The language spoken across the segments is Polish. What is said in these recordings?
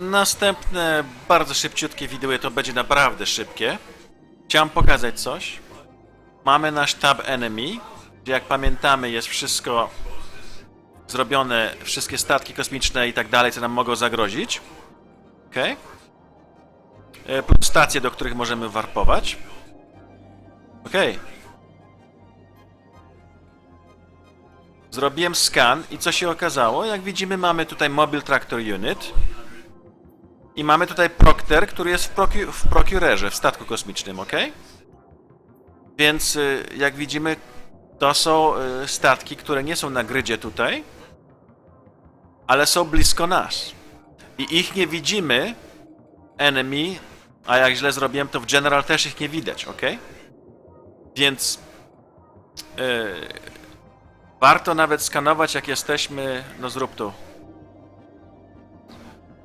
Następne bardzo szybciutkie wideo to będzie naprawdę szybkie. Chciałem pokazać coś. Mamy nasz tab enemy, gdzie jak pamiętamy jest wszystko zrobione, wszystkie statki kosmiczne i tak dalej, co nam mogą zagrozić. Ok. Plus stacje, do których możemy warpować. Ok. Zrobiłem scan i co się okazało? Jak widzimy mamy tutaj Mobile Tractor Unit. I mamy tutaj Procter, który jest w, procu w Procurerze, w statku kosmicznym, ok? Więc y, jak widzimy, to są y, statki, które nie są na grydzie tutaj, ale są blisko nas. I ich nie widzimy, enemy, a jak źle zrobiłem, to w general też ich nie widać, ok? Więc y, warto nawet skanować, jak jesteśmy. No zrób tu.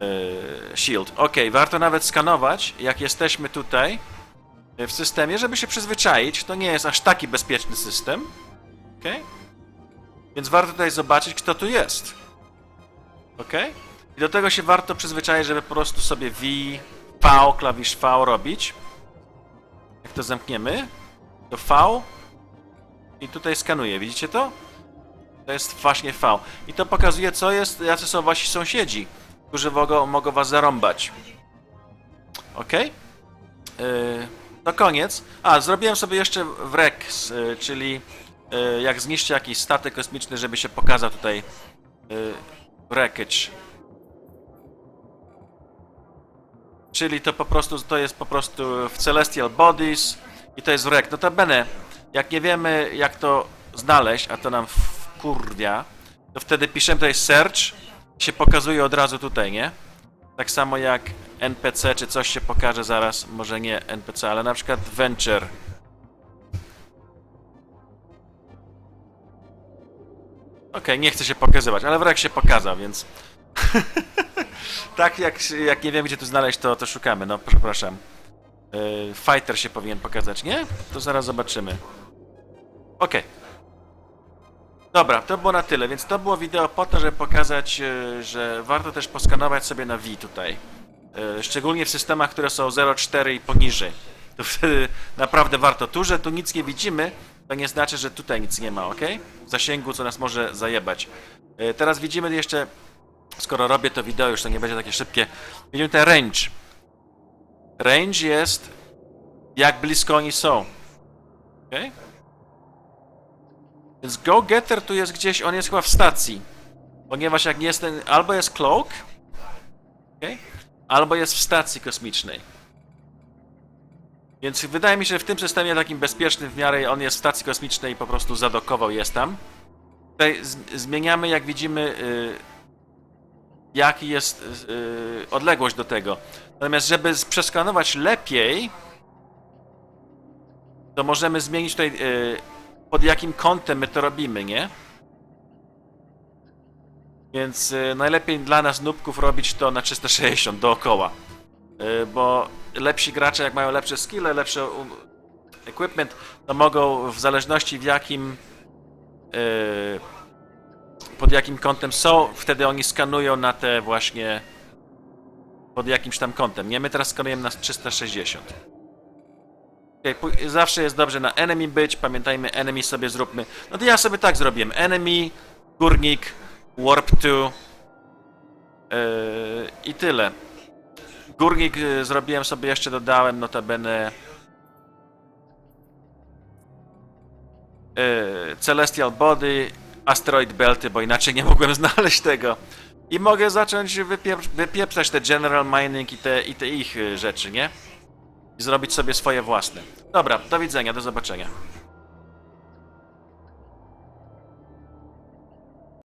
Yy, Shield. Ok, warto nawet skanować, jak jesteśmy tutaj yy, w systemie, żeby się przyzwyczaić. To nie jest aż taki bezpieczny system. Ok? Więc warto tutaj zobaczyć, kto tu jest. Ok? I do tego się warto przyzwyczaić, żeby po prostu sobie V, V, klawisz V robić. Jak to zamkniemy, to V i tutaj skanuję. Widzicie to? To jest właśnie V. I to pokazuje, co jest, jacy są wasi sąsiedzi którzy mogą, mogą was zarąbać. Ok? Yy, to koniec. A, zrobiłem sobie jeszcze wrex, yy, czyli yy, jak zniszczy jakiś statek kosmiczny, żeby się pokazał tutaj yy, wreckage. Czyli to po prostu, to jest po prostu w Celestial Bodies i to jest wreck. Notabene, jak nie wiemy jak to znaleźć, a to nam wkurwia, to wtedy piszemy tutaj search się pokazuje od razu tutaj, nie? Tak samo jak NPC czy coś się pokaże zaraz, może nie NPC, ale na przykład Venture. Okej, nie chcę się pokazywać, ale wrek się pokazał, więc... tak jak, jak nie wiem gdzie tu znaleźć, to, to szukamy, no przepraszam. Yy, fighter się powinien pokazać, nie? To zaraz zobaczymy. Okej. Dobra, to było na tyle, więc to było wideo po to, żeby pokazać, e, że warto też poskanować sobie na V tutaj. E, Szczególnie w systemach, które są 0,4 i poniżej. To wtedy naprawdę warto. Tu, że tu nic nie widzimy, to nie znaczy, że tutaj nic nie ma, ok? W zasięgu, co nas może zajebać. E, Teraz widzimy jeszcze, skoro robię to wideo, już to nie będzie takie szybkie, widzimy ten range. Range jest, jak blisko oni są. Okay? Więc Go Getter tu jest gdzieś, on jest chyba w stacji. Ponieważ jak nie jest ten, albo jest Cloak, okay? albo jest w stacji kosmicznej. Więc wydaje mi się, że w tym systemie takim bezpiecznym w miarę on jest w stacji kosmicznej i po prostu zadokował jest tam. Tutaj zmieniamy, jak widzimy, y, jaki jest y, odległość do tego. Natomiast, żeby przeskanować lepiej, to możemy zmienić tutaj y, pod jakim kątem my to robimy, nie? Więc y, najlepiej dla nas nubków robić to na 360 dookoła. Y, bo lepsi gracze, jak mają lepsze skille, lepszy equipment, to mogą w zależności w jakim y, pod jakim kątem są, wtedy oni skanują na te właśnie pod jakimś tam kątem, nie? My teraz skanujemy na 360. Pój- zawsze jest dobrze na enemy być, pamiętajmy, enemy sobie zróbmy. No to ja sobie tak zrobiłem. Enemy, górnik, warp 2 yy, i tyle. Górnik yy, zrobiłem sobie jeszcze, dodałem notabene yy, Celestial Body, Asteroid Belty, bo inaczej nie mogłem znaleźć tego. I mogę zacząć wypieprz- wypieprzać te General Mining i te, i te ich yy, rzeczy, nie? I zrobić sobie swoje własne. Dobra, do widzenia, do zobaczenia.